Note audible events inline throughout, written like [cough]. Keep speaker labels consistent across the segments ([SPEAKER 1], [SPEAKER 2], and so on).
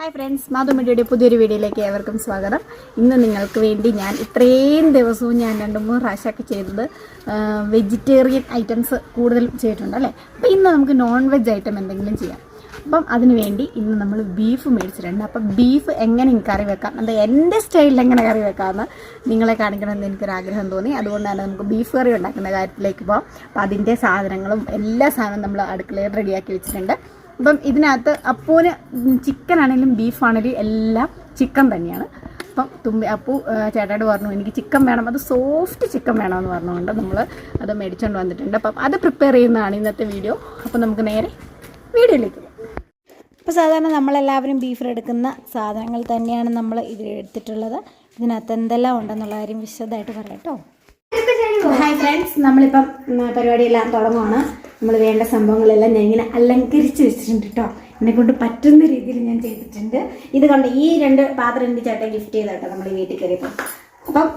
[SPEAKER 1] Hi friends Madhu മീഡിയയുടെ പുതിയൊരു വീഡിയോയിലേക്ക് ഏവർക്കും സ്വാഗതം. ഇന്ന് നിങ്ങൾക്ക് വേണ്ടി ഞാൻ ഇത്രയും ദിവസവും ഞാൻ രണ്ട് മൂന്ന് പ്രാവശ്യമൊക്കെ ചെയ്തത് വെജിറ്റേറിയൻ ഐറ്റംസ് കൂടുതലും ചെയ്തിട്ടുണ്ട് അല്ലേ? അപ്പോൾ ഇന്ന് നമുക്ക് നോൺ വെജ് ഐറ്റം എന്തെങ്കിലും ചെയ്യാം. അപ്പം അതിന് വേണ്ടി ഇന്ന് നമ്മൾ ബീഫ് മേടിച്ചിട്ടുണ്ട്. അപ്പം ബീഫ് എങ്ങനെ കറി വെക്കാം? എന്താ എന്റെ സ്റ്റൈലിൽ എങ്ങനെ കറി വെക്കാമെന്ന് നിങ്ങളെ കാണിക്കണമെന്ന് എനിക്കൊരു ആഗ്രഹം തോന്നി. തന്നെ നമുക്ക് ബീഫ് കറി ഉണ്ടാക്കുന്ന കാര്യത്തിലേക്ക് പോകാം അപ്പോൾ അതിന്റെ സാധനങ്ങളും എല്ലാ സാധനവും നമ്മൾ അടുക്കളയിൽ റെഡിയാക്കി വെച്ചിട്ടുണ്ട്. അപ്പം ഇതിനകത്ത് അപ്പൂന് ചിക്കൻ ആണെങ്കിലും ബീഫാണെങ്കിലും എല്ലാം ചിക്കൻ തന്നെയാണ്. അപ്പം തുമ്പി അപ്പു ചേട്ടായിട്ട് പറഞ്ഞു എനിക്ക് ചിക്കൻ വേണം. അത് സോഫ്റ്റ് ചിക്കൻ വേണമെന്ന് പറഞ്ഞുകൊണ്ട് നമ്മൾ അത് മേടിച്ചുകൊണ്ട് വന്നിട്ടുണ്ട്. അപ്പം അത് പ്രിപ്പയർ ചെയ്യുന്നതാണ് ഇന്നത്തെ വീഡിയോ. അപ്പം നമുക്ക് നേരെ വീഡിയോയിലേക്ക് അപ്പോൾ സാധാരണ നമ്മളെല്ലാവരും ബീഫിലെടുക്കുന്ന സാധനങ്ങൾ തന്നെയാണ് നമ്മൾ ഇതിൽ എടുത്തിട്ടുള്ളത്. ഇതിനകത്ത് എന്തെല്ലാം ഉണ്ടെന്നുള്ള കാര്യം വിശദമായിട്ട് പറയാം കേട്ടോ. ഹായ് ഫ്രണ്ട്സ് നമ്മളിപ്പം പരിപാടിയെല്ലാം തുടങ്ങുവാണ്. നമ്മൾ വേണ്ട സംഭവങ്ങളെല്ലാം ഞാൻ ഇങ്ങനെ അലങ്കരിച്ച് വെച്ചിട്ടുണ്ട് കേട്ടോ എന്നെ കൊണ്ട് പറ്റുന്ന രീതിയിൽ ഞാൻ ചെയ്തിട്ടുണ്ട്. ഇത് കണ്ട് ഈ രണ്ട് പാത്രം എന്റെ ചേട്ടൻ ഗിഫ്റ്റ് ചെയ്ത കേട്ടോ നമ്മൾ വീട്ടിൽ കയറിയപ്പോൾ അപ്പം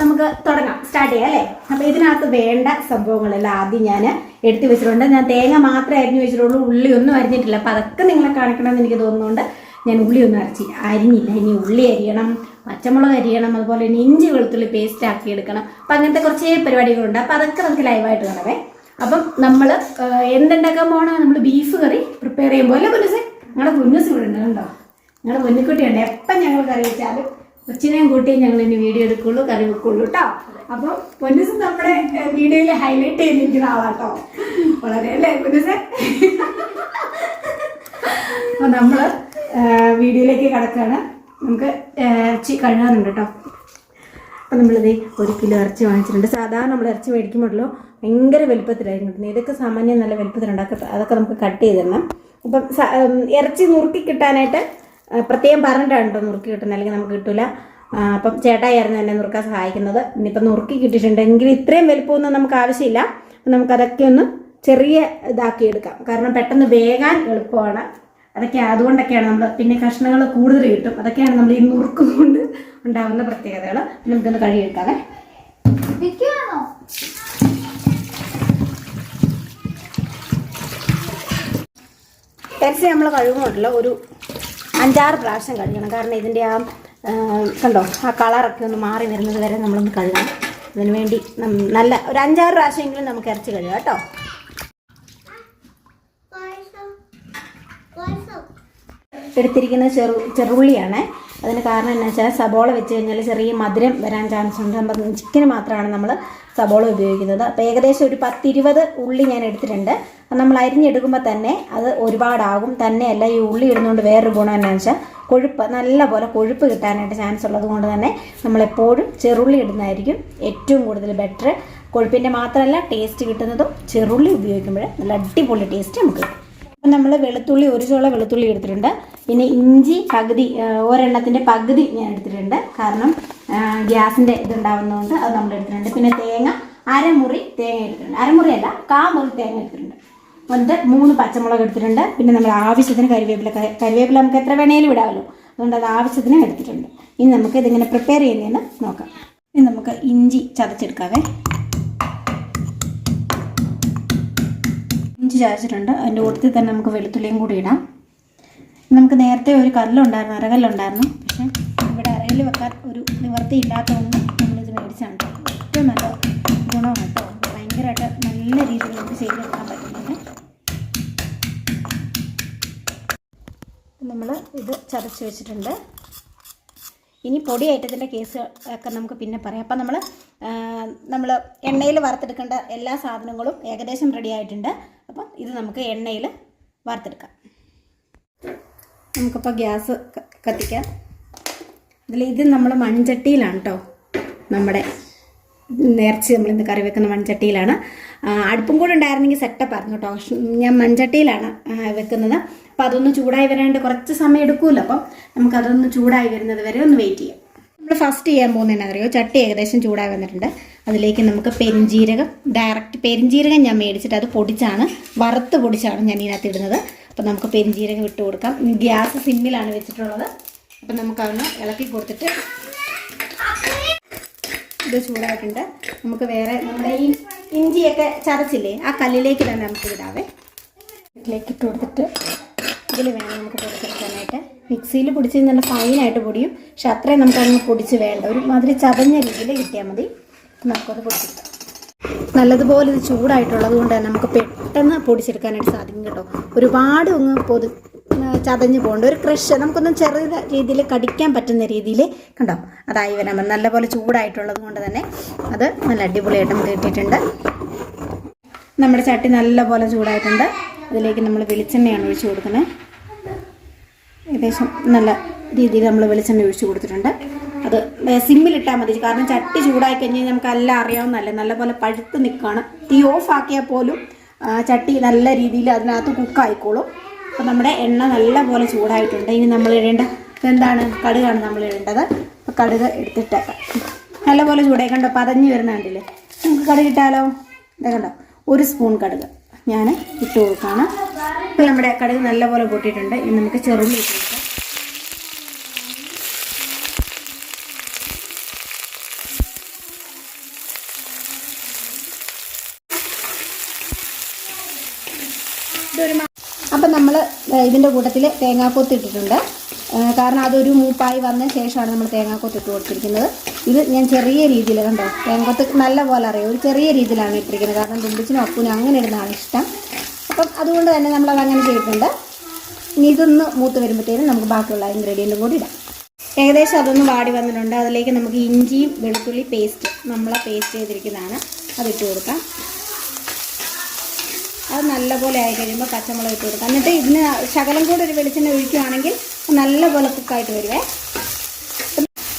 [SPEAKER 1] നമുക്ക് തുടങ്ങാം. സ്റ്റാർട്ട് ചെയ്യാം അല്ലേ? അപ്പം ഇതിനകത്ത് വേണ്ട സംഭവങ്ങളെല്ലാം ആദ്യം ഞാൻ എടുത്തു വെച്ചിട്ടുണ്ട്. ഞാൻ തേങ്ങ മാത്രമേ അരിഞ്ഞു വെച്ചിട്ടുള്ളൂ. ഉള്ളി ഒന്നും അരിഞ്ഞിട്ടില്ല. അപ്പം അതൊക്കെ നിങ്ങളെ കാണിക്കണമെന്ന് എനിക്ക് തോന്നുന്നുണ്ട്. ഞാൻ ഉള്ളി ഒന്നും അരച്ചി അരിഞ്ഞില്ല. ഇനി ഉള്ളി അരിയണം പച്ചമുളക് അരിയണം അതുപോലെ തന്നെ ഇഞ്ചി വെളുത്തുള്ളി പേസ്റ്റ് ആക്കി എടുക്കണം. അപ്പം അങ്ങനത്തെ കുറച്ച് പരിപാടികളുണ്ട്. അപ്പം അതൊക്കെ നമുക്ക് ലൈവായിട്ട് കാണാവേ. അപ്പം നമ്മൾ എന്തുണ്ടാക്കാൻ പോകണം നമ്മൾ ബീഫ് കറി പ്രിപ്പയർ ചെയ്യുമ്പോൾ അല്ലേ പൊന്നുസേ ഞങ്ങളുടെ പൊന്നുസ് ഇവിടെ ഉണ്ട് കണ്ടോ? ഞങ്ങളുടെ പൊന്നിക്കുട്ടിയുണ്ട് എപ്പം ഞങ്ങൾ കറി വെച്ചാലും കൊച്ചിനെയും കൂട്ടി ഞങ്ങൾ ഇനി വീഡിയോ എടുക്കുള്ളൂ കറി വെക്കുള്ളൂ കേട്ടോ അപ്പം പൊന്നുസ് നമ്മുടെ വീഡിയോയിൽ ഹൈലൈറ്റ് ചെയ്തിരിക്കുന്ന ആളാട്ടോ. വളരെ അല്ലേ പൊന്നുസേ? അപ്പൊ നമ്മൾ വീഡിയോയിലേക്ക് കിടക്കുകയാണ് നമുക്ക് ഇറച്ചി കഴുകാറുണ്ട് കേട്ടോ അപ്പം നമ്മളിത് ഒരു കിലോ ഇറച്ചി വാങ്ങിച്ചിട്ടുണ്ട്. സാധാരണ നമ്മൾ ഇറച്ചി മേടിക്കുമ്പോഴല്ലോ ഭയങ്കര വലുപ്പത്തിലായിരുന്നു. കിട്ടുന്നത് ഇതൊക്കെ സാമാന്യം നല്ല വലുപ്പത്തിലുണ്ടാക്കുക അതൊക്കെ നമുക്ക് കട്ട് ചെയ്ത് തരണം. അപ്പം സ- ഇറച്ചി നുറുക്കി കിട്ടാനായിട്ട് പ്രത്യേകം പറഞ്ഞിട്ടാണ് കേട്ടോ നുറുക്കി കിട്ടുന്നത്. അല്ലെങ്കിൽ നമുക്ക് കിട്ടില്ല അപ്പം ചേട്ടായിരുന്നു എന്നെ നുറുക്കാൻ സഹായിക്കുന്നത്. ഇനിയിപ്പം നുറുക്കി കിട്ടിയിട്ടുണ്ടെങ്കിൽ ഇത്രയും വലുപ്പമൊന്നും നമുക്ക് ആവശ്യമില്ല. അപ്പം നമുക്കതൊക്കെ ഒന്ന് ചെറിയ ഇതാക്കി എടുക്കാം. കാരണം പെട്ടെന്ന് വേകാൻ എളുപ്പമാണ്. അതൊക്കെ അതുകൊണ്ടൊക്കെയാണ് നമ്മൾ പിന്നെ കഷ്ണങ്ങൾ കൂടുതൽ കിട്ടും. അതൊക്കെയാണ് നമ്മൾ ഈ നുറുക്കും കൊണ്ട് ഉണ്ടാകുന്ന പ്രത്യേകതകൾ നമുക്കൊന്ന് കഴുകിയെടുക്കാവേ ഇറച്ചി നമ്മൾ കഴുകുമ്പോഴല്ലോ ഒരു അഞ്ചാറ് പ്രാവശ്യം കഴുകണം. കാരണം ഇതിന്റെ ആ ആ, കണ്ടോ ആ കളറൊക്കെ ഒന്ന് മാറി വരുന്നത് വരെ നമ്മളൊന്ന് കഴുകണം. അതിനു വേണ്ടി നല്ല ഒരു അഞ്ചാറ് പ്രാവശ്യമെങ്കിലും നമുക്ക് ഇറച്ചി കഴുകാം കേട്ടോ. എടുത്തിരിക്കുന്നത് ചെറു ചെറുള്ളിയാണ് അതിന് കാരണം എന്താ വെച്ചാൽ സബോള വെച്ച് കഴിഞ്ഞാൽ ചെറിയ മധുരം വരാൻ ചാൻസ് ഉണ്ട്. അപ്പം ചിക്കന് മാത്രമാണ് നമ്മൾ സബോള ഉപയോഗിക്കുന്നത്. അപ്പോൾ ഏകദേശം ഒരു പത്തിരുപത് ഉള്ളി ഞാൻ എടുത്തിട്ടുണ്ട്. അപ്പം നമ്മൾ അരിഞ്ഞെടുക്കുമ്പോൾ തന്നെ അത് ഒരുപാടാകും. തന്നെയല്ല ഈ ഉള്ളി ഇടുന്നതുകൊണ്ട് വേറൊരു ഗുണം എന്നാന്ന് വെച്ചാൽ കൊഴുപ്പ് നല്ല പോലെ കൊഴുപ്പ് കിട്ടാനായിട്ട് ചാൻസ് ഉള്ളത് കൊണ്ട് തന്നെ നമ്മളെപ്പോഴും ചെറുള്ളി ഇടുന്നതായിരിക്കും ഏറ്റവും കൂടുതൽ ബെറ്റർ കൊഴുപ്പിന്റെ മാത്രമല്ല ടേസ്റ്റ് കിട്ടുന്നതും ചെറുള്ളി ഉപയോഗിക്കുമ്പോൾ നല്ല അടിപൊളി ടേസ്റ്റ് നമുക്ക് കിട്ടും. അപ്പം നമ്മൾ വെളുത്തുള്ളി ഒരു ചോള വെളുത്തുള്ളി എടുത്തിട്ടുണ്ട്. പിന്നെ ഇഞ്ചി പകുതി ഒരെണ്ണത്തിന്റെ പകുതി ഞാൻ എടുത്തിട്ടുണ്ട്. കാരണം ഗ്യാസിന്റെ ഇതുണ്ടാവുന്നതുകൊണ്ട് അത് നമ്മൾ എടുത്തിട്ടുണ്ട്. പിന്നെ തേങ്ങ അരമുറി തേങ്ങ എടുത്തിട്ടുണ്ട്. അരമുറി അല്ല കാമുറി തേങ്ങ എടുത്തിട്ടുണ്ട്. എന്നിട്ട് മൂന്ന് പച്ചമുളക് എടുത്തിട്ടുണ്ട്. പിന്നെ നമ്മൾ ആവശ്യത്തിന് കറിവേപ്പില കരിവേപ്പില നമുക്ക് എത്ര വേണേലും ഇടാമല്ലോ. അതുകൊണ്ട് അത് ആവശ്യത്തിന് എടുത്തിട്ടുണ്ട്. ഇനി നമുക്ക് ഇതിങ്ങനെ പ്രിപ്പയർ ചെയ്യുന്നതെന്ന് നോക്കാം. ഇനി നമുക്ക് ഇഞ്ചി ചതച്ചെടുക്കാവേ. ഇഞ്ചി ചതച്ചിട്ടുണ്ട് അതിന്റെ കൂട്ടത്തിൽ തന്നെ നമുക്ക് വെളുത്തുള്ളിയും കൂടി ഇടാം. നമുക്ക് നേരത്തെ ഒരു കല്ലുണ്ടായിരുന്നു അരകല്ലുണ്ടായിരുന്നു. പക്ഷേ ഇവിടെ അരകല്ല് വെക്കാൻ ഒരു നിവർത്തി ഇല്ലാത്തതുകൊണ്ട് നമ്മളിത് മേടിച്ചാണ് ഏറ്റവും നല്ല ഗുണമാണ് കേട്ടോ. ഭയങ്കരമായിട്ട് നല്ല രീതിയിൽ നമുക്ക് ചെയ്തെടുക്കാൻ പറ്റുന്നുണ്ട് നമ്മൾ ഇത് ചതച്ച് വെച്ചിട്ടുണ്ട്. ഇനി പൊടി ഐറ്റത്തിന്റെ കേസ് ഒക്കെ നമുക്ക് പിന്നെ പറയാം. അപ്പം നമ്മൾ നമ്മൾ എണ്ണയിൽ വറുത്തെടുക്കേണ്ട എല്ലാ സാധനങ്ങളും ഏകദേശം റെഡി ആയിട്ടുണ്ട്. അപ്പം ഇത് നമുക്ക് എണ്ണയിൽ വറുത്തെടുക്കാം. നമുക്കിപ്പോൾ ഗ്യാസ് കത്തിക്കാം. ഇതിൽ ഇത് നമ്മൾ മൺചട്ടിയിലാണ് കേട്ടോ നമ്മുടെ നേർച്ച നമ്മൾ ഇന്ന് കറി വെക്കുന്ന മൺചട്ടിയിലാണ്. അടുപ്പും കൂടെ ഉണ്ടായിരുന്നെങ്കിൽ സെറ്റപ്പ് ആയിരുന്നു കേട്ടോ ഞാൻ മൺചട്ടിയിലാണ് വെക്കുന്നത്. അപ്പോൾ അതൊന്ന് ചൂടായി വരാണ്ട് കുറച്ച് സമയം എടുക്കുമല്ലോ അപ്പം നമുക്കതൊന്ന് ചൂടായി വരുന്നത് വരെ ഒന്ന് വെയിറ്റ് ചെയ്യാം. നമ്മൾ ഫസ്റ്റ് ചെയ്യാൻ പോകുന്നതെന്ന് അറിയോ ചട്ടി ഏകദേശം ചൂടായി വന്നിട്ടുണ്ട്. അതിലേക്ക് നമുക്ക് പെരിഞ്ജീരകം ഡയറക്റ്റ് പെരിഞ്ജീരകം ഞാൻ മേടിച്ചിട്ട് അത് പൊടിച്ചാണ് വറുത്ത് പൊടിച്ചാണ് ഞാൻ ഇതിനകത്ത് ഇടുന്നത്. അപ്പം നമുക്ക് പെരിഞ്ജീരകം ഇട്ട് കൊടുക്കാം. ഗ്യാസ് സിമ്മിലാണ് വെച്ചിട്ടുള്ളത്. അപ്പം നമുക്കതൊന്ന് ഇളക്കി കൊടുത്തിട്ട് ഇത് ചൂടായിട്ടുണ്ട്. നമുക്ക് വേറെ നമ്മുടെ ഈ ഇഞ്ചിയൊക്കെ ചതച്ചില്ലേ ആ കല്ലിലേക്ക് തന്നെ നമുക്ക് ഇടാവേ. ഇതിലേക്ക് ഇട്ട് കൊടുത്തിട്ട് ഇതിൽ വേണം നമുക്ക് പൊടിച്ചെടുക്കാനായിട്ട്. മിക്സിയിൽ പൊടിച്ച് നല്ല ഫൈനായിട്ട് പൊടിയും. പക്ഷെ അത്രയും നമുക്കങ്ങ് പൊടിച്ച് വേണ്ട. ഒരു മാതിരി ചതഞ്ഞ രീതിയിൽ കിട്ടിയാൽ മതി. നമുക്കത് പൊടിച്ചെടുക്കാം നല്ലതുപോലെ ഇത് ചൂടായിട്ടുള്ളത് കൊണ്ട് തന്നെ നമുക്ക് പെട്ടെന്ന് പൊടിച്ചെടുക്കാനായിട്ട് സാധിക്കും കേട്ടോ. ഒരുപാട് ഒന്ന് പൊതു ചതഞ്ഞ് പോകേണ്ട ഒരു ക്രഷ് നമുക്കൊന്നും ചെറിയ രീതിയിൽ കടിക്കാൻ പറ്റുന്ന രീതിയിൽ കണ്ടോ? അതായി വരാൻ പറ്റും നല്ലപോലെ ചൂടായിട്ടുള്ളത് കൊണ്ട് തന്നെ അത് നല്ല അടിപൊളിയായിട്ട് നമുക്ക് കിട്ടിയിട്ടുണ്ട്. നമ്മുടെ ചട്ടി നല്ലപോലെ ചൂടായിട്ടുണ്ട്. അതിലേക്ക് നമ്മൾ വെളിച്ചെണ്ണയാണ് ഒഴിച്ചു കൊടുക്കുന്നത്. ഏകദേശം നല്ല രീതിയിൽ നമ്മൾ വെളിച്ചെണ്ണ ഒഴിച്ചു കൊടുത്തിട്ടുണ്ട്. അത് സിമ്മിലിട്ടാൽ മതി. കാരണം ചട്ടി ചൂടായി കഴിഞ്ഞാൽ നമുക്ക് എല്ലാം അറിയാവുന്നതല്ലേ. നല്ലപോലെ പഴുത്ത് നിൽക്കുകയാണ് തീ ഓഫ് ആക്കിയാൽ പോലും ചട്ടി നല്ല രീതിയിൽ അതിനകത്ത് കുക്കായിക്കോളും. അപ്പം നമ്മുടെ എണ്ണ നല്ലപോലെ ചൂടായിട്ടുണ്ട്. ഇനി നമ്മൾ ഇടേണ്ട എന്താണ്? കടുകാണ് നമ്മൾ ഇടേണ്ടത്. അപ്പോൾ കടുക് എടുത്തിട്ടേക്കാം. നല്ലപോലെ ചൂടായി. കണ്ടോ പതഞ്ഞ് വരുന്നുണ്ടല്ലേ നമുക്ക് കടുക് ഇട്ടാലോ? ഇതാ കണ്ടോ ഒരു സ്പൂൺ കടുക് ഞാൻ ഇട്ട് കൊടുക്കുകയാണ്. ഇപ്പോൾ നമ്മുടെ കടുക് നല്ലപോലെ പൊട്ടിയിട്ടുണ്ട്. ഇനി നമുക്ക് ചെറുള്ളി കൊടുക്കാം ഇതൊരു മ- അപ്പം നമ്മൾ ഇതിന്റെ കൂട്ടത്തിൽ തേങ്ങാക്കൊത്ത് ഇട്ടിട്ടുണ്ട്. കാരണം അതൊരു മൂപ്പായി വന്ന ശേഷമാണ് നമ്മൾ തേങ്ങാക്കൊത്ത് ഇട്ട് കൊടുത്തിരിക്കുന്നത്. ഇത് ഞാൻ ചെറിയ രീതിയിൽ കണ്ടോ തേങ്ങാക്കൊത്ത് നല്ല പോലെ അറിയാം. ഒരു ചെറിയ രീതിയിലാണ് ഇട്ടിരിക്കുന്നത്. കാരണം തുമ്പിച്ചിനും അപ്പൂനും അങ്ങനെ ഇടുന്നതാണ് ഇഷ്ടം. അപ്പം അതുകൊണ്ട് തന്നെ നമ്മളത് അങ്ങനെ ചെയ്തിട്ടുണ്ട്. ഇനി ഇതൊന്ന് മൂത്ത് വരുമ്പോഴത്തേനും നമുക്ക് ബാക്കിയുള്ള ഇൻഗ്രീഡിയന്റും കൂടി ഇടാം. ഏകദേശം അതൊന്ന് വാടി വന്നിട്ടുണ്ട്. അതിലേക്ക് നമുക്ക് ഇഞ്ചിയും വെളുത്തുള്ളി പേസ്റ്റ് നമ്മളെ പേസ്റ്റ് ചെയ്തിരിക്കുന്നതാണ്. അതിട്ട് കൊടുക്കാം. അത് നല്ലപോലെ ആയി കഴിയുമ്പോൾ പച്ചമുളക് ഇട്ട് കൊടുക്കുക എന്നിട്ട് ഇതിന് ശകലം കൂടെ ഒരു വെളിച്ചെണ്ണ ഒഴിക്കുകയാണെങ്കിൽ നല്ലപോലെ കുക്കായിട്ട് വരുവേ.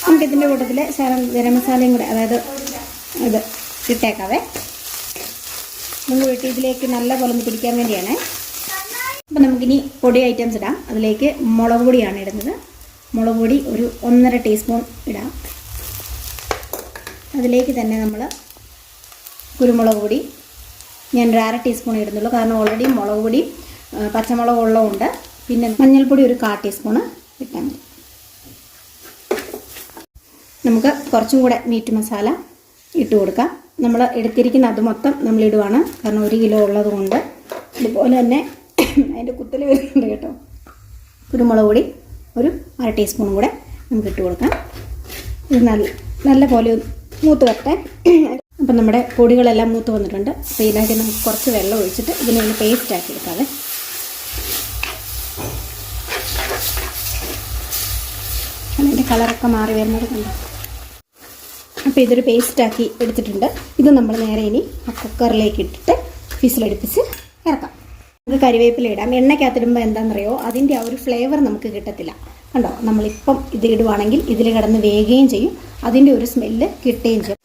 [SPEAKER 1] നമുക്ക് ഇതിന്റെ കൂട്ടത്തിൽ ശകലം ഗരം മസാലയും കൂടെ അതായത് ഇത് ഇട്ടേക്കാവേ. നമുക്ക് വീട്ടിൽ ഇതിലേക്ക് നല്ലപോലെ ഒന്ന് പിടിക്കാൻ വേണ്ടിയാണ്. അപ്പം നമുക്കിനി പൊടി ഐറ്റംസ് ഇടാം. അതിലേക്ക് മുളക് പൊടിയാണ് ഇടുന്നത്. മുളക് പൊടി ഒരു ഒന്നര ടീസ്പൂൺ ഇടാം. അതിലേക്ക് തന്നെ നമ്മൾ കുരുമുളക് പൊടി ഞാൻ ഒരു അര ടീസ്പൂൺ ഇടുന്നുള്ളൂ. കാരണം ഓൾറെഡി മുളക് പൊടി പച്ചമുളക് ഉള്ളതുകൊണ്ട് പിന്നെ മഞ്ഞൾപ്പൊടി ഒരു കാ ടീസ്പൂണ് ഇട്ടാൽ മതി. നമുക്ക് കുറച്ചും കൂടെ മീറ്റ് മസാല ഇട്ട് കൊടുക്കാം. നമ്മൾ എടുത്തിരിക്കുന്ന അത് മൊത്തം നമ്മൾ ഇടുവാണ്. കാരണം ഒരു കിലോ ഉള്ളതുകൊണ്ട് ഇതുപോലെ തന്നെ അതിന്റെ കുത്തൽ വരുന്നുണ്ട് കേട്ടോ. കുരുമുളക് പൊടി ഒരു അര ടീസ്പൂണും കൂടെ നമുക്ക് ഇട്ട് കൊടുക്കാം. ഇത് നല്ല നല്ല പോലെ മൂത്ത് വരട്ടെ. അപ്പം നമ്മുടെ പൊടികളെല്ലാം മൂത്ത് വന്നിട്ടുണ്ട്. അപ്പോൾ ഇതിനകത്ത് നമുക്ക് കുറച്ച് വെള്ളം ഒഴിച്ചിട്ട് ഇതിനെ ഒന്ന് പേസ്റ്റ് ആക്കി എടുക്കാവേ. അതിന്റെ കളറൊക്കെ മാറി വരുന്നത് കണ്ടോ? അപ്പോൾ ഇതൊരു പേസ്റ്റാക്കി എടുത്തിട്ടുണ്ട്. ഇത് നമ്മൾ നേരെ ഇനി ആ കുക്കറിലേക്ക് ഇട്ടിട്ട് ഫിസിലടുപ്പിച്ച് ഇറക്കാം. നമുക്ക് കരിവേപ്പില ഇടാം. എണ്ണയ്ക്കകത്തിടുമ്പോൾ എന്താണെന്നറിയോ? അതിന്റെ ആ ഒരു ഫ്ലേവർ നമുക്ക് കിട്ടത്തില്ല. കണ്ടോ? നമ്മളിപ്പം ഇത് ഇടുവാണെങ്കിൽ ഇതിൽ കിടന്ന് വേകുകയും ചെയ്യും. അതിന്റെ ഒരു സ്മെല്ല് കിട്ടുകയും ചെയ്യും.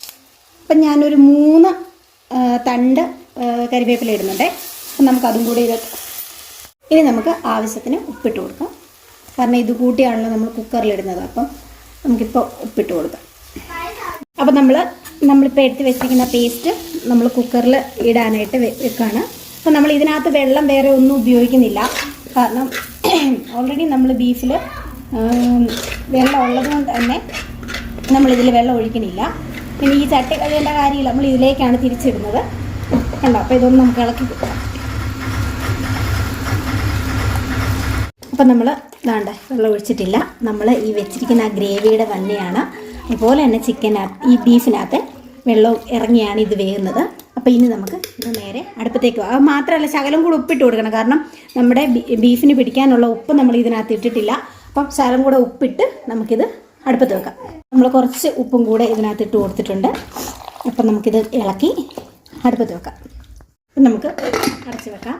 [SPEAKER 1] അപ്പം ഞാനൊരു മൂന്ന് തണ്ട് കരിവേപ്പില ഇടുന്നുണ്ട്. അപ്പം നമുക്കതും കൂടി ഇത് ഇനി നമുക്ക് ആവശ്യത്തിന് ഉപ്പിട്ട് കൊടുക്കാം. കാരണം ഇത് കൂട്ടിയാണല്ലോ നമ്മൾ കുക്കറിലിടുന്നത് അപ്പം നമുക്കിപ്പോൾ ഉപ്പിട്ട് കൊടുക്കാം. അപ്പം നമ്മൾ നമ്മളിപ്പോൾ എടുത്ത് വെച്ചിരിക്കുന്ന പേസ്റ്റ് നമ്മൾ കുക്കറിൽ ഇടാനായിട്ട് വെക്കുകയാണ് അപ്പോൾ അപ്പം നമ്മൾ ഇതിനകത്ത് വെള്ളം വേറെ ഒന്നും ഉപയോഗിക്കുന്നില്ല. കാരണം [clears throat] ഓൾറെഡി നമ്മൾ ബീഫിൽ വെള്ളം ഉള്ളത് കൊണ്ട് തന്നെ നമ്മളിതിൽ വെള്ളം ഒഴിക്കണില്ല പിന്നെ ഈ ചട്ടി കഴിയേണ്ട കാര്യമില്ല. നമ്മൾ ഇതിലേക്കാണ് തിരിച്ചിടുന്നത്. കണ്ടോ? അപ്പോൾ ഇതൊന്ന് നമുക്ക് ഇളക്കി കൊടുക്കാം. അപ്പം നമ്മൾ ഇതാണ്ട് വെള്ളം ഒഴിച്ചിട്ടില്ല. നമ്മൾ ഈ വെച്ചിരിക്കുന്ന ആ ഗ്രേവിയുടെ തന്നെയാണ്. അതുപോലെ തന്നെ ചിക്കനകത്ത് ഈ ബീഫിനകത്ത് വെള്ളം ഇറങ്ങിയാണ് ഇത് വേകുന്നത് അപ്പോൾ ഇനി നമുക്ക് ഇത് നേരെ അടുപ്പത്തേക്ക് അത് മാത്രമല്ല ശകലം കൂടെ ഉപ്പിട്ട് കൊടുക്കണം. കാരണം നമ്മുടെ ബീഫിന് പിടിക്കാനുള്ള ഉപ്പ് നമ്മൾ ഇതിനകത്ത് ഇട്ടിട്ടില്ല. അപ്പം ശകലം കൂടെ ഉപ്പിട്ട് നമുക്കിത് അടുപ്പത്ത് വെക്കാം. നമ്മൾ കുറച്ച് ഉപ്പും കൂടെ ഇതിനകത്ത് ഇട്ട് കൊടുത്തിട്ടുണ്ട്. അപ്പം നമുക്കിത് ഇളക്കി അടുപ്പത്ത് വെക്കാം. അപ്പം നമുക്ക് അടച്ച് വെക്കാം.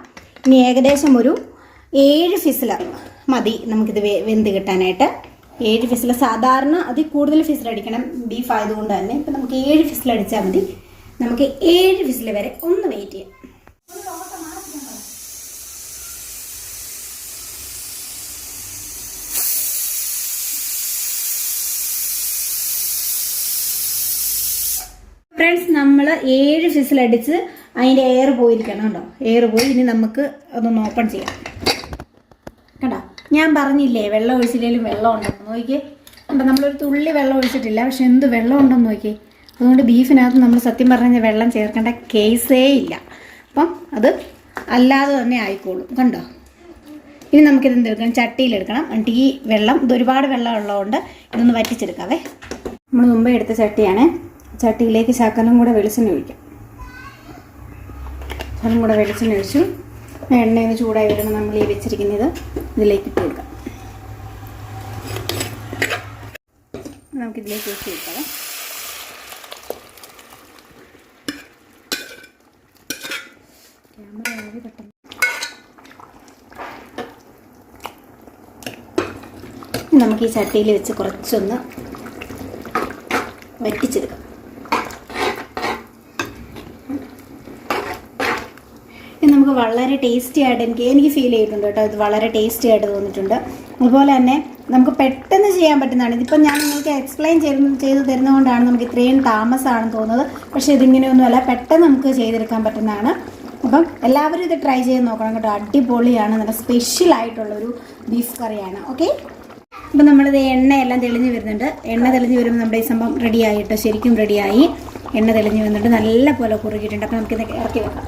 [SPEAKER 1] ഇനി ഏകദേശം ഒരു ഏഴ് ഫിസിൽ മതി നമുക്കിത് വെന്ത് കിട്ടാനായിട്ട്. ഏഴ് ഫിസിൽ സാധാരണ അതിൽ കൂടുതൽ ഫിസിൽ അടിക്കണം ബീഫ് ആയതുകൊണ്ട് തന്നെ. ഇപ്പം നമുക്ക് ഏഴ് ഫിസിൽ അടിച്ചാൽ മതി. നമുക്ക് ഏഴ് ഫിസിൽ വരെ ഒന്ന് വെയിറ്റ് ചെയ്യാം. ഫ്രണ്ട്സ് നമ്മൾ ഏഴ് ഫിസിലടിച്ച് അതിന്റെ എയർ പോയിരിക്കണം കേട്ടോ. എയർ പോയി ഇനി നമുക്ക് അതൊന്ന് ഓപ്പൺ ചെയ്യാം. കേട്ടോ ഞാൻ പറഞ്ഞില്ലേ വെള്ളം ഒഴിച്ചില്ലെങ്കിലും വെള്ളം ഉണ്ടെന്ന്. നോക്കിയേ. കണ്ടോ നമ്മളൊരു തുള്ളി വെള്ളം ഒഴിച്ചിട്ടില്ല. പക്ഷെ എന്ത് വെള്ളം ഉണ്ടെന്ന് നോക്കിയേ. അതുകൊണ്ട് ബീഫിനകത്ത് നമ്മൾ സത്യം പറഞ്ഞാൽ വെള്ളം ചേർക്കേണ്ട കേസേ ഇല്ല. അപ്പം അത് അല്ലാതെ തന്നെ ആയിക്കോളും. കണ്ടോ? ഇനി നമുക്കിത് എന്തെടുക്കണം ചട്ടിയിലെടുക്കണം എന്നിട്ട് ഈ വെള്ളം ഇത് ഒരുപാട് വെള്ളം ഉള്ളതുകൊണ്ട് ഇതൊന്ന് വറ്റിച്ചെടുക്കാവേ. നമ്മൾ മുമ്പേ എടുത്ത ചട്ടിയാണ്. ചട്ടിയിലേക്ക് ശകലം കൂടെ വെളിച്ചെണ്ണ ഒഴിക്കാം. ശകലം കൂടെ വെളിച്ചെണ്ണ ഒഴിച്ചു. എണ്ണയിൽ ചൂടായി വരുമ്പോൾ നമ്മൾ ഈ വെച്ചിരിക്കുന്നത്. ഇതിലേക്ക് ഇട്ട് കൊടുക്കാം. നമുക്കിതിലേക്ക് ഒഴിച്ച് കൊടുക്കാം നമുക്ക് ഈ ചട്ടിയിൽ വെച്ച് കുറച്ചൊന്ന് വറ്റിച്ചെടുക്കാം ഇത് നമുക്ക് വളരെ ടേസ്റ്റി ആയിട്ട് എനിക്ക് എനിക്ക് ഫീൽ ചെയ്തിട്ടുണ്ട് കേട്ടോ. ഇത് വളരെ ടേസ്റ്റി ആയിട്ട് തോന്നിയിട്ടുണ്ട്. അതുപോലെ തന്നെ നമുക്ക് പെട്ടെന്ന് ചെയ്യാൻ പറ്റുന്നതാണ്. ഇതിപ്പോൾ ഞാൻ നിങ്ങൾക്ക് എക്സ്പ്ലെയിൻ ചെയ്ത് ചെയ്ത് തരുന്നതുകൊണ്ടാണ് നമുക്ക് ഇത്രയും താമസമാണെന്ന് തോന്നുന്നത്. പക്ഷേ ഇതിങ്ങനെയൊന്നുമല്ല പെട്ടെന്ന് നമുക്ക് ചെയ്തെടുക്കാൻ പറ്റുന്നതാണ്. അപ്പം എല്ലാവരും ഇത് ട്രൈ ചെയ്ത് നോക്കണം കേട്ടോ. അടിപൊളിയാണ്. നല്ല സ്പെഷ്യൽ ആയിട്ടുള്ളൊരു ബീഫ് കറിയാണ്. ഓക്കെ അപ്പം നമ്മളിത് എണ്ണയെല്ലാം തെളിഞ്ഞ് വരുന്നുണ്ട്. എണ്ണ തെളിഞ്ഞ് വരുമ്പോൾ നമ്മുടെ ഈ സംഭവം റെഡി ആയിട്ടോ ശരിക്കും റെഡിയായി എണ്ണ തെളിഞ്ഞ് വന്നിട്ട് നല്ല പോലെ കുറുകിയിട്ടുണ്ട്. അപ്പം നമുക്കിത് ഇറക്കി വെക്കാം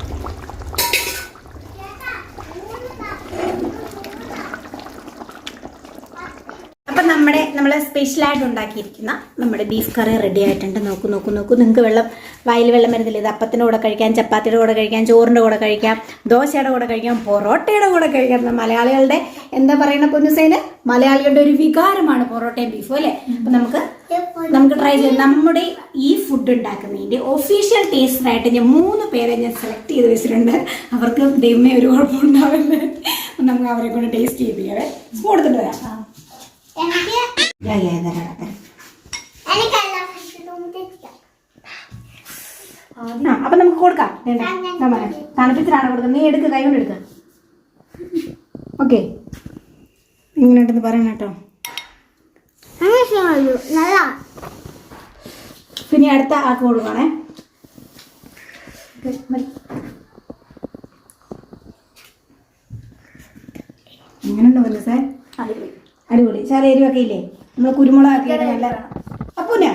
[SPEAKER 1] അപ്പം നമ്മുടെ നമ്മൾ സ്പെഷ്യലായിട്ട് ഉണ്ടാക്കിയിരിക്കുന്ന നമ്മുടെ ബീഫ് കറി റെഡി ആയിട്ടുണ്ട്. നോക്കൂ നോക്കൂ നോക്കൂ. നിങ്ങൾക്ക് വെള്ളം വായിൽ വെള്ളം വരുന്നില്ല? ഇത് അപ്പത്തിന്റെ കൂടെ കഴിക്കാം ചപ്പാത്തിയുടെ കൂടെ കഴിക്കാം ചോറിന്റെ കൂടെ കഴിക്കാം ദോശയുടെ കൂടെ കഴിക്കാം പൊറോട്ടയുടെ കൂടെ കഴിക്കാം. മലയാളികളുടെ എന്താ പറയുന്ന പൊന്നുസൈന് മലയാളികളുടെ ഒരു വികാരമാണ് പൊറോട്ടയും ബീഫും അല്ലേ? അപ്പം നമുക്ക് നമുക്ക് ട്രൈ ചെയ്യാം. നമ്മുടെ ഈ ഫുഡ് ഉണ്ടാക്കുന്നതിന്റെ ഒഫീഷ്യൽ ടേസ്റ്ററായിട്ട് ഞാൻ മൂന്ന് പേരെ ഞാൻ സെലക്ട് ചെയ്ത് വെച്ചിട്ടുണ്ട്. അവർക്ക് ദൈവമേ ഒരു കുഴപ്പമുണ്ടാവില്ല. നമുക്ക് അവരെ കൊണ്ട് ടേസ്റ്റ് ചെയ്യിപ്പിക്കാവേ സ്പൂൺ എടുത്തിട്ട് വരാം.
[SPEAKER 2] എനിക്ക്
[SPEAKER 1] തരാം, തരാം. ആ അപ്പൊ നമുക്ക് കൊടുക്കാം. വേണ്ട ഞാൻ പറയാം. തണുപ്പിച്ചിട്ടാണ് കൊടുക്കുന്നത്. നീ എടുക്ക് കൈ കൊണ്ട് എടുക്ക. ഓക്കെ. ഇങ്ങനെ ഉണ്ടെന്ന് പറയണം കേട്ടോ. പിന്നെ അടുത്ത ആക്ക് കൊടുക്കണേ ഇങ്ങനെ പോലെ സാർ അടിപൊളി. എരിവൊക്കെ ഇല്ലേ? നമ്മൾ കുരുമുളകൊക്കെ നല്ല അപ്പൂനാ?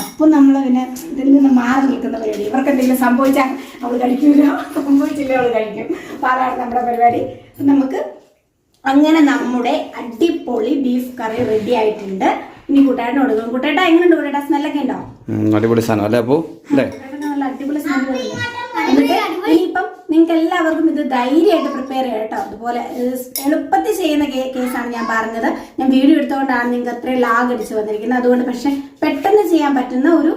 [SPEAKER 1] അപ്പം നമ്മൾ പിന്നെ ഇതിൽ നിന്ന് മാറി നിൽക്കുന്ന പരിപാടി. ഇവർക്ക് എന്തെങ്കിലും സംഭവിച്ചാൽ അവൾ കഴിക്കൂല? സംഭവിച്ചില്ല അവൾ കഴിക്കും. അപ്പോൾ അതാണ് നമ്മുടെ പരിപാടി. അപ്പം നമുക്ക് അങ്ങനെ നമ്മുടെ അടിപൊളി ബീഫ് കറി റെഡി ആയിട്ടുണ്ട്. ഇനി കൂട്ടായിട്ട് കൊടുക്കും കൂട്ടേട്ടാ എങ്ങനെയുണ്ട്? കൂട്ടേട്ടാ സ്മെല്ലൊക്കെ ഉണ്ടോ?
[SPEAKER 3] അടിപൊളി സാധനം. അല്ലേ
[SPEAKER 1] അപ്പോൾ നല്ല അടിപൊളി സാധനം എന്നിട്ട് നിങ്ങൾക്ക് എല്ലാവർക്കും ഇത് ധൈര്യമായിട്ട് പ്രിപ്പയർ ചെയ്യാം കേട്ടോ. അതുപോലെ എളുപ്പത്തിൽ ചെയ്യുന്ന കേസാണ് ഞാൻ പറഞ്ഞത്. ഞാൻ വീഡിയോ എടുത്തുകൊണ്ടാണ് നിങ്ങൾക്ക് അത്രയും ലാഗ് അടിച്ച് വന്നിരിക്കുന്നത്. അതുകൊണ്ട് പക്ഷെ പെട്ടെന്ന് ചെയ്യാൻ പറ്റുന്ന ഒരു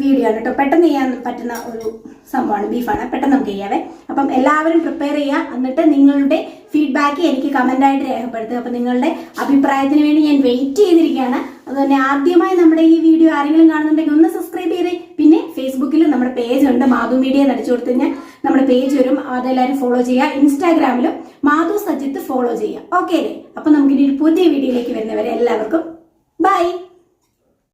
[SPEAKER 1] വീഡിയോ ആണ് കേട്ടോ. പെട്ടെന്ന് ചെയ്യാൻ പറ്റുന്ന ഒരു സംഭവമാണ് ബീഫാണ് പെട്ടെന്ന് നമുക്ക് ചെയ്യാവേ. അപ്പം എല്ലാവരും പ്രിപ്പയർ ചെയ്യുക. എന്നിട്ട് നിങ്ങളുടെ ഫീഡ്ബാക്ക് എനിക്ക് കമന്റായിട്ട് രേഖപ്പെടുത്തുക. അപ്പം നിങ്ങളുടെ അഭിപ്രായത്തിന് വേണ്ടി ഞാൻ വെയിറ്റ് ചെയ്തിരിക്കുകയാണ്. അതുതന്നെ ആദ്യമായി നമ്മുടെ ഈ വീഡിയോ ആരെങ്കിലും കാണുന്നുണ്ടെങ്കിൽ ഒന്ന് സബ്സ്ക്രൈബ് ചെയ്തേ. പിന്നെ ഫേസ്ബുക്കിൽ നമ്മുടെ പേജ് ഉണ്ട്. മാധു മീഡിയ നടിച്ചു കൊടുത്തു കഴിഞ്ഞാൽ നമ്മുടെ പേജ് വരും. അതെല്ലാവരും ഫോളോ ചെയ്യുക. ഇൻസ്റ്റാഗ്രാമിലും മാധു സജിത്ത് ഫോളോ ചെയ്യുക. ഓക്കെ അല്ലേ? അപ്പം നമുക്കിനി ഒരു പുതിയ വീഡിയോയിലേക്ക് വരുന്നവരെ എല്ലാവർക്കും ബൈ